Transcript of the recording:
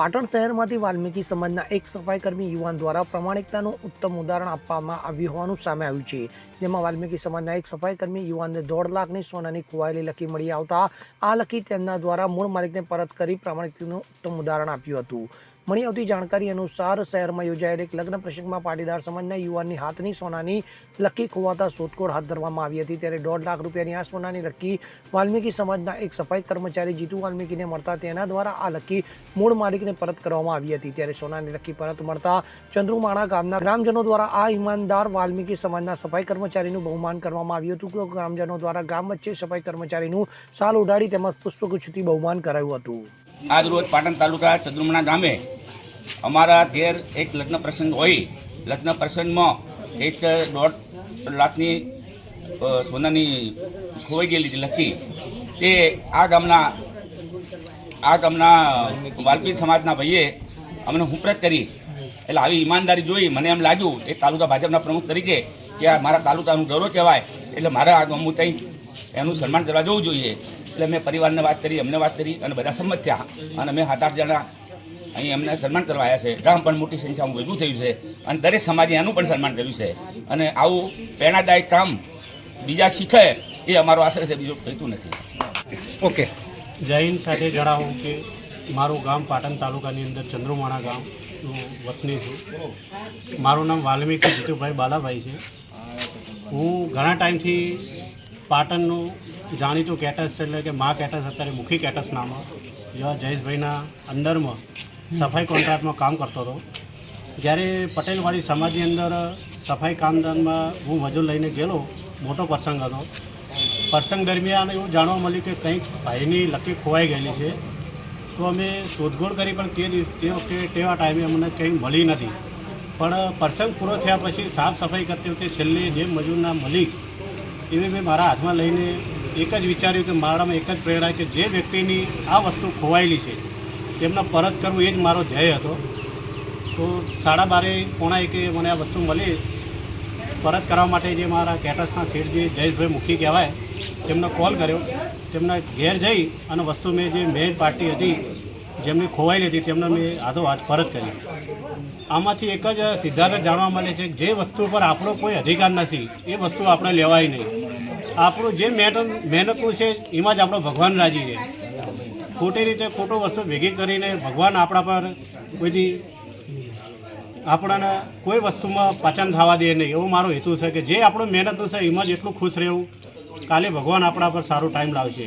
પાટણ શહેરમાંથી વાલ્મીકી સમાજના એક સફાઈકર્મી યુવાન દ્વારા પ્રમાણિકતાનું ઉત્તમ ઉદાહરણ આપવામાં આવ્યું હોવાનું સામે આવ્યું છે. જેમાં વાલ્મીકી સમાજના એક સફાઈકર્મી યુવાનને દોઢ લાખની સોનાની ખોવાયેલી લકી મળી આવતા આ લકી તેમના દ્વારા મૂળ માલિકને પરત કરી પ્રમાણિકતાનું ઉત્તમ ઉદાહરણ આપ્યું હતું. મળી આવતી જાણકારી અનુસાર શહેરમાં યોજાયેલ એક લગ્ન પ્રસંગમાં પાટીદાર સમાજના યુવાનની હાથની સોનાની લકી ખોવાતા શોધખોળ હાથ ધરવામાં આવી હતી. ત્યારે દોઢ લાખ રૂપિયાની આ સોનાની લકી વાલ્મીકી સમાજના એક સફાઈ કર્મચારી જીતુ વાલ્મીકીને મળતા તેના દ્વારા આ લકી મૂળ માલિકને પરત કરવામાં આવી હતી. ત્યારે સોનાની લકી પરત મળતા ચંદ્રુમાણા ગામના ગ્રામજનો દ્વારા આ ઈમાનદાર વાલ્મીકી સમાજના સફાઈ કર્મચારીનું બહુમાન કરવામાં આવ્યું હતું. ગ્રામજનો દ્વારા ગામ વચ્ચે સફાઈ કર્મચારીનું સાલ ઉડાડી તેમજ પુષ્પગુચ્છથી બહુમાન કરાયું હતું. આજ રોજ પાટણ તાલુકા ચંદ્રમણા ગામે અમારા ઘેર એક લગ્ન પ્રસંગ હોય. લગ્ન પ્રસંગમાં એક દોઢ લાખની સોનાની ખોવાઈ ગયેલી લખી તે આ ગામના આ ગામના વાલપી સમાજના ભાઈએ અમને હુંપરત કરી. એટલે આવી ઈમાનદારી જોઈ મને એમ લાગ્યું, એ તાલુકા ભાજપના પ્રમુખ તરીકે કે આ મારા તાલુકાનું ગૌરવ કહેવાય. એટલે મારા ગામનું કંઈ એનું સન્માન કરવા જવું જોઈએ. એટલે મેં પરિવારને વાત કરી અમને વાત કરી અને બધા સંમત થયા. અને અમે સાત આઠ જણા અહીં અમને સન્માન કરવા આવ્યા છે. ગામ પણ મોટી સંખ્યામાં ભેગું થયું છે. અને દરેક સમાજે એનું પણ સન્માન કર્યું છે. અને આવું પ્રેરણાદાયક કામ બીજા શીખે એ અમારો આશરે છે બીજું કહેતું નથી. ઓકે. જૈન સાથે જણાવું કે મારું ગામ પાટણ તાલુકાની અંદર ચંદ્રુમાણા ગામનું વતની છું. મારું નામ વાલ્મીકી જીતુભાઈ બાલાભાઈ છે. હું ઘણા ટાઈમથી પાટણનું જાણીતું કેટસ એટલે કે મા કેટસ અત્યારે મુખી કેટસ નામ જેવા જયેશભાઈના અંડરમાં સફાઈ કોન્ટ્રાક્ટમાં કામ કરતો હતો. જ્યારે પટેલવાડી સમાજની અંદર સફાઈ કામદારમાં હું મજૂર લઈને ગયેલો, મોટો પ્રસંગ હતો. પ્રસંગ દરમિયાન એવું જાણવા મળ્યું કે કંઈક ભાઈની લકી ખોવાઈ ગયેલી છે. તો અમે શોધખોળ કરી, પણ તે દિવસ, તે વખતે, તેવા ટાઈમે અમને કંઈ મળી નથી. પણ પ્રસંગ પૂરો થયા પછી સાફ સફાઈ કરતી વખતે છેલ્લે જે મજૂરના મળી એવી મેં મારા હાથમાં લઈને એક જ વિચાર્યું કે મારામાં એક જ પ્રેરણા કે જે વ્યક્તિની આ વસ્તુ ખોવાયેલી છે, તેમને પરત કરવું એ જ મારો ધ્યેય હતો. તો સાડા બારે પોણા એકે મને આ વસ્તુ મળી. પરત કરવા માટે જે મારા કેટર્સના શેઠ જે જયેશભાઈ મુખી કહેવાય, તેમને કોલ કર્યો. તેમના ઘેર જઈ અને વસ્તુ મેં જે મેઇન પાર્ટી હતી જેમની ખોવાયેલી હતી, તેમને મેં હાથો પરત કરી આમાંથી એક જ સિદ્ધાંત જાણવા મળે છે કે જે વસ્તુ પર આપણો કોઈ અધિકાર નથી, એ વસ્તુ આપણે લેવાય નહીં. આપણું જે મહેનત મહેનતનું છે, એમાં જ આપણો ભગવાન રાજી રહે. ખોટી રીતે ખોટો વસ્તુ ભેગી કરીને ભગવાન આપણા પર કોઈથી, આપણાને કોઈ વસ્તુમાં પાચન થવા દે નહીં, એવો મારો હેતુ છે કે જે આપણું મહેનતનું છે, એમાં જ એટલું ખુશ રહેવું. કાલે ભગવાન આપણા પર સારો ટાઈમ લાવશે.